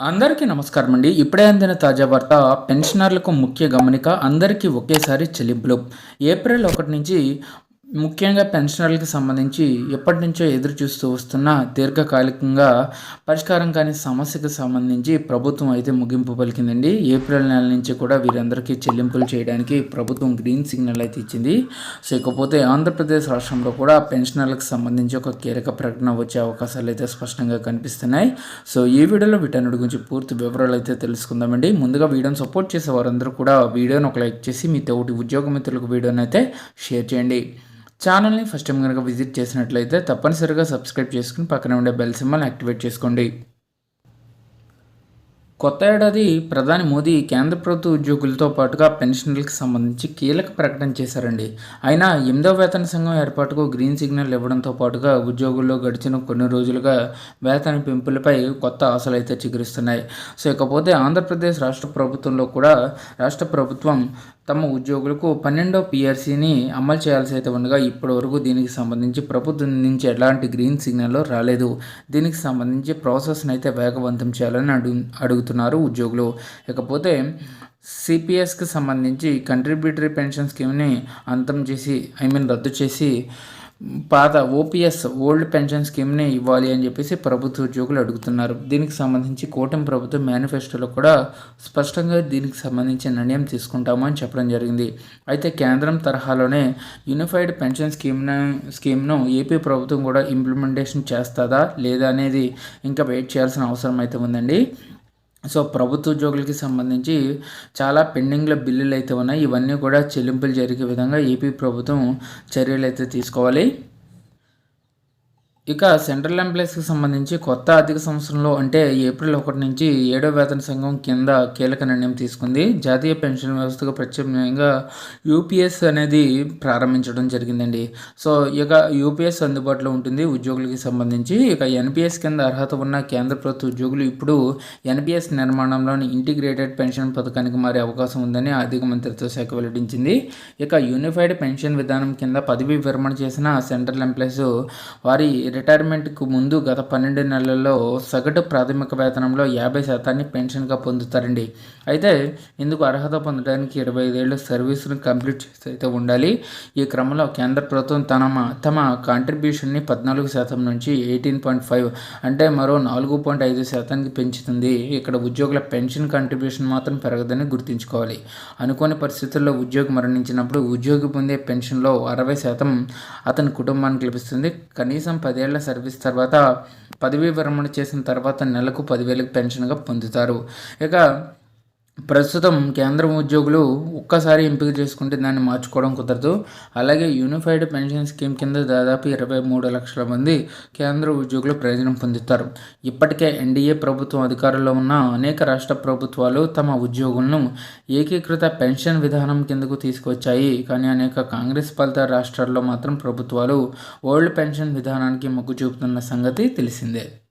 అందరికీ నమస్కారం అండి ఇప్పుడే అందిన తాజా వార్త పెన్షనర్లకు ముఖ్య గమనిక అందరికీ ఒకేసారి చెల్లింపులు ఏప్రిల్ ఒకటి నుంచి ముఖ్యంగా పెన్షనర్లకు సంబంధించి ఎప్పటి నుంచో ఎదురు చూస్తూ వస్తున్న దీర్ఘకాలికంగా పరిష్కారం కాని సమస్యకు సంబంధించి ప్రభుత్వం అయితే ముగింపు పలికిందండి. ఏప్రిల్ నెల నుంచి కూడా వీరందరికీ చెల్లింపులు చేయడానికి ప్రభుత్వం గ్రీన్ సిగ్నల్ అయితే ఇచ్చింది. సో ఇకపోతే ఆంధ్రప్రదేశ్ రాష్ట్రంలో కూడా పెన్షనర్లకు సంబంధించి ఒక కీలక ప్రకటన వచ్చే అవకాశాలు అయితే స్పష్టంగా కనిపిస్తున్నాయి. సో ఈ వీడియోలో వీటన్నిటి గురించి పూర్తి వివరాలు అయితే తెలుసుకుందామండి. ముందుగా వీడియోని సపోర్ట్ చేసే వారందరూ కూడా వీడియోని ఒక లైక్ చేసి మీ తోటి ఉద్యోగ మిత్రులకు వీడియోని అయితే షేర్ చేయండి. ఛానల్ని ఫస్ట్ టైం కనుక విజిట్ చేసినట్లయితే తప్పనిసరిగా సబ్స్క్రైబ్ చేసుకుని పక్కన ఉండే బెల్ సింబల్ యాక్టివేట్ చేసుకోండి. కొత్త ఏడాది ప్రధాని మోదీ కేంద్ర ప్రభుత్వ ఉద్యోగులతో పాటుగా పెన్షన్లకు సంబంధించి కీలక ప్రకటన చేశారండి. అయినా ఎనిమిదవ వేతన సంఘం ఏర్పాటుకు గ్రీన్ సిగ్నల్ ఇవ్వడంతో పాటుగా ఉద్యోగుల్లో గడిచిన కొన్ని రోజులుగా వేతన పెంపులపై కొత్త ఆశలు అయితే చిగురిస్తున్నాయి. సో ఇకపోతే ఆంధ్రప్రదేశ్ రాష్ట్ర ప్రభుత్వంలో కూడా రాష్ట్ర ప్రభుత్వం తమ ఉద్యోగులకు పన్నెండో పిఆర్సీని అమలు చేయాల్సి అయితే ఉండగా ఇప్పటి వరకు దీనికి సంబంధించి ప్రభుత్వం నుంచి ఎలాంటి గ్రీన్ సిగ్నల్ రాలేదు. దీనికి సంబంధించి ప్రాసెస్ని అయితే వేగవంతం చేయాలని అడుగు పొందుతున్నారు ఉద్యోగులు. ఇకపోతే సిపిఎస్కి సంబంధించి కంట్రిబ్యూటరీ పెన్షన్ స్కీమ్ని అంతం చేసి ఐ మీన్ రద్దు చేసి పాత ఓపీఎస్ ఓల్డ్ పెన్షన్ స్కీమ్ని ఇవ్వాలి అని చెప్పేసి ప్రభుత్వ ఉద్యోగులు అడుగుతున్నారు. దీనికి సంబంధించి కూటమి ప్రభుత్వం మేనిఫెస్టోలో కూడా స్పష్టంగా దీనికి సంబంధించి నిర్ణయం తీసుకుంటామని చెప్పడం జరిగింది. అయితే కేంద్రం తరహాలోనే యూనిఫైడ్ పెన్షన్ స్కీమ్ను స్కీమ్ను ఏపీ ప్రభుత్వం కూడా ఇంప్లిమెంటేషన్ చేస్తుందా లేదా అనేది ఇంకా వెయిట్ చేయాల్సిన అవసరం అయితే ఉందండి. సో ప్రభుత్వ ఉద్యోగులకి సంబంధించి చాలా పెండింగ్లో బిల్లులు అయితే ఉన్నాయి. ఇవన్నీ కూడా చెల్లింపులు జరిగే విధంగా ఏపీ ప్రభుత్వం చర్యలు అయితే తీసుకోవాలి. ఇక సెంట్రల్ ఎంప్లాయీస్కి సంబంధించి కొత్త ఆర్థిక సంవత్సరంలో అంటే ఏప్రిల్ ఒకటి నుంచి ఏడో వేతన సంఘం కింద కీలక నిర్ణయం తీసుకుంది. జాతీయ పెన్షన్ వ్యవస్థకు ప్రత్యామ్నాయంగా యూపీఎస్ అనేది ప్రారంభించడం జరిగిందండి. సో ఇక యూపీఎస్ అందుబాటులో ఉంటుంది ఉద్యోగులకి సంబంధించి. ఇక ఎన్పిఎస్ కింద అర్హత ఉన్న కేంద్ర ప్రభుత్వ ఉద్యోగులు ఇప్పుడు ఎన్పిఎస్ నిర్మాణంలోని ఇంటిగ్రేటెడ్ పెన్షన్ పథకానికి మారే అవకాశం ఉందని ఆర్థిక మంత్రిత్వ శాఖ వెల్లడించింది. ఇక యూనిఫైడ్ పెన్షన్ విధానం కింద పదవి విరమణ చేసిన సెంట్రల్ ఎంప్లాయీస్ వారి రిటైర్మెంట్కు ముందు గత పన్నెండు నెలల్లో సగటు ప్రాథమిక వేతనంలో యాభై శాతాన్ని పెన్షన్గా పొందుతారండి. అయితే ఇందుకు అర్హత పొందడానికి ఇరవై ఐదేళ్ళు సర్వీసును కంప్లీట్ చేసి అయితే ఉండాలి. ఈ క్రమంలో కేంద్ర ప్రభుత్వం తన తమ కాంట్రిబ్యూషన్ని పద్నాలుగు శాతం నుంచి ఎయిటీన్ పాయింట్ ఫైవ్ అంటే మరో నాలుగు పాయింట్ ఐదు శాతానికి పెంచుతుంది. ఇక్కడ ఉద్యోగుల పెన్షన్ కాంట్రిబ్యూషన్ మాత్రం పెరగదని గుర్తుంచుకోవాలి. అనుకోని పరిస్థితుల్లో ఉద్యోగి మరణించినప్పుడు ఉద్యోగి పొందే పెన్షన్లో అరవై శాతం అతని కుటుంబానికి లభిస్తుంది. కనీసం పదేళ్ళ ఐదేళ్ళ సర్వీస్ తర్వాత పదవీ విరమణ చేసిన తర్వాత నెలకు పదివేలకు పెన్షన్గా పొందుతారు. ఇక ప్రస్తుతం కేంద్రం ఉద్యోగులు ఒక్కసారి ఎంపిక చేసుకుంటే దాన్ని మార్చుకోవడం కుదరదు. అలాగే యూనిఫైడ్ పెన్షన్ స్కీమ్ కింద దాదాపు ఇరవై మూడు లక్షల మంది కేంద్ర ఉద్యోగులు ప్రయోజనం పొందుతారు. ఇప్పటికే ఎన్డీఏ ప్రభుత్వం అధికారంలో ఉన్న అనేక రాష్ట్ర ప్రభుత్వాలు తమ ఉద్యోగులను ఏకీకృత పెన్షన్ విధానం కిందకు తీసుకొచ్చాయి కానీ అనేక కాంగ్రెస్ పాలిత రాష్ట్రాల్లో మాత్రం ప్రభుత్వాలు ఓల్డ్ పెన్షన్ విధానానికి మొగ్గు చూపుతున్న సంగతి తెలిసిందే.